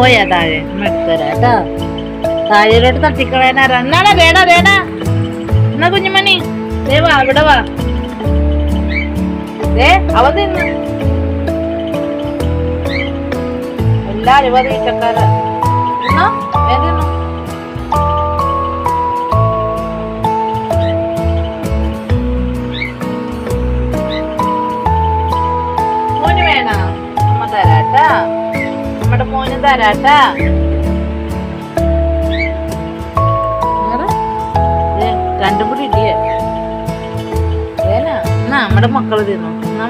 പോയാ താഴെ. അമ്മ എടുത്തരാ കേട്ടോ. താഴെയിലോട്ട് തട്ടിക്കളയാനാരാ എന്നാടാ വേണ വേണ? എന്നാ കുഞ്ഞുമണി? ദേ വാ അവിടെ വാ. ദേ അവ തിന്ന് എല്ലാരും ഇട്ടക്കാരാ എന്നാ? തരാട്ടാ രണ്ടും കൂടി ഇടിയേ. നമ്മുടെ മക്കൾ തിന്നു. എന്നാ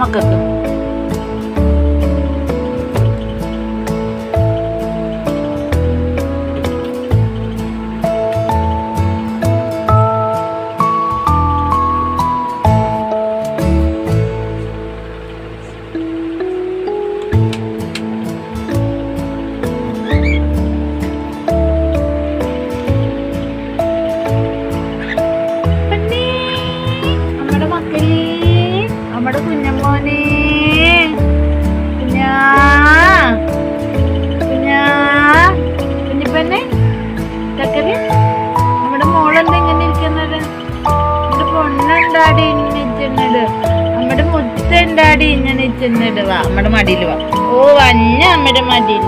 മുത്തുണ്ടാടി ഇങ്ങനെ ചെന്നിട് വാ നമ്മുടെ മടിയിൽ വാ. ഓ വന്നെ അമ്മയുടെ മടിയിൽ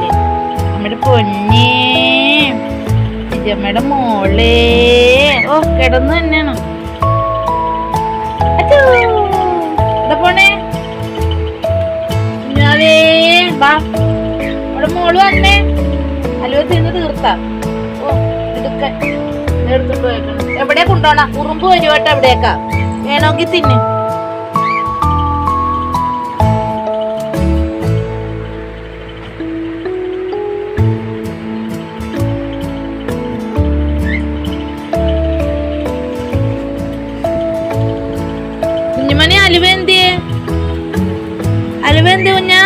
നമ്മുടെ പൊന്നേ. അമ്മയുടെ മോളേ. ഓ കിടന്നു തന്നെയാണോ? പോണേ? വാ. നമ്മുടെ മോൾ വന്നേ. അലുവ തിന്ന് തീർത്താ. ഓ എടുക്ക. എടുത്തിട്ട് പോയേക്കണം. എവിടെ കൊണ്ടോണ ഉറുമ്പ് വരുവാട്ടെ എവിടെയൊക്കെ വേണമെങ്കിൽ തിന്ന്. അലുവ എന്തിയേ അലുവ എന്ത് കുഞ്ഞാ.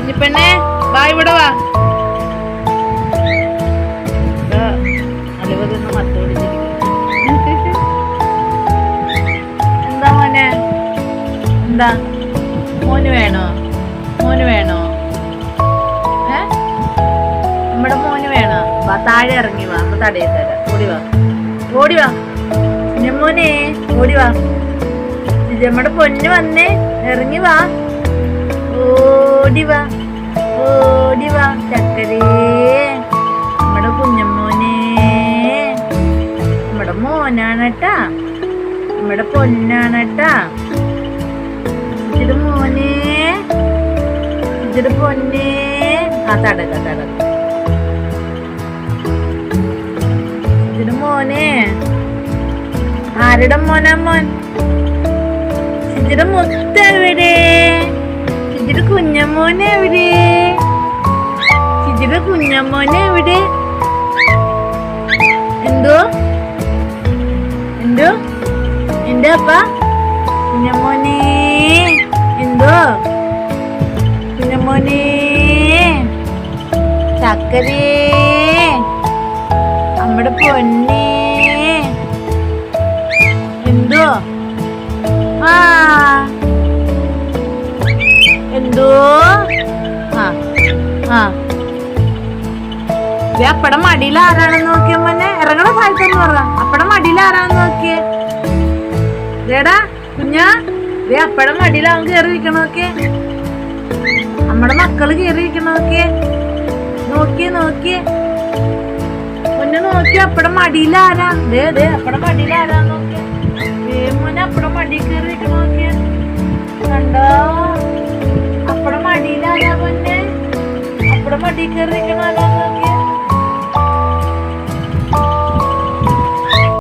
അത് വാ ഇവിടെ വാ. എന്താ മോനെ? എന്താ? മോന് വേണോ? മോന് വേണോ? താഴെ ഇറങ്ങി വാ അപ്പൊ തടയിൽ തരാം ഓടി വാ. ഓടി വാ. മോനെ ഓടി വാ. നമ്മുടെ പൊന്ന് വന്നേ. ഇറങ്ങി വാ. ഓടി വാ. ഓടി വാ. ചക്കരേ. നമ്മുടെ കുഞ്ഞമ്മോനെ. നമ്മുടെ മോനാണട്ടാ. നമ്മുടെ പൊന്നാണട്ടാ. ഇച്ചിരി മോനെ. ഇച്ചിരി പൊന്നേ. ആ തടക തടക ആരുടെ മോനാ മോൻ? സിജിയുടെ മുത്ത എവിടെ സിജിയുടെ കുഞ്ഞമ്മോനെ എവിടെ സിജിയുടെ കുഞ്ഞമ്മോനെ എവിടെ എന്തോ? എന്തോ എന്റെ അപ്പ കുഞ്ഞമ്മോനെ എന്തോ? കുഞ്ഞമ്മോനെ ചക്കരേ നമ്മുടെ പൊന്നേ. എന്തോ? അപ്പടെ മടിയിൽ ആരാണെന്ന് നോക്കിയ മോനെ. ഇറങ്ങണ സ്ഥലത്തെന്ന് പറ. അപ്പടം മടിയിൽ ആരാണെന്ന് നോക്കിയേ. ദേടാ കുഞ്ഞാ. ദേ അപ്പടം മടിയിൽ അവൻ കയറി ഇരിക്കണ നോക്കിയേ. നമ്മുടെ മക്കൾ കയറി ഇരിക്കണ നോക്കിയേ. നോക്കിയേ നോക്കിയേ. മുന്നേ നോക്കി അപ്പടം മടിയിൽ ആരാ? ദേ ദേ അപ്പടെ മടിയിൽ ആരാന്ന് നോക്കിയേ. ദേ മോനെ അപ്പടെ മടിയിൽ കയറി ഇരിക്കണ കണ്ടോ? അപ്പടെ മടിയിൽ ആരാ പൊന്നെ അപ്പടെ മടിയിൽ കയറി ആരാ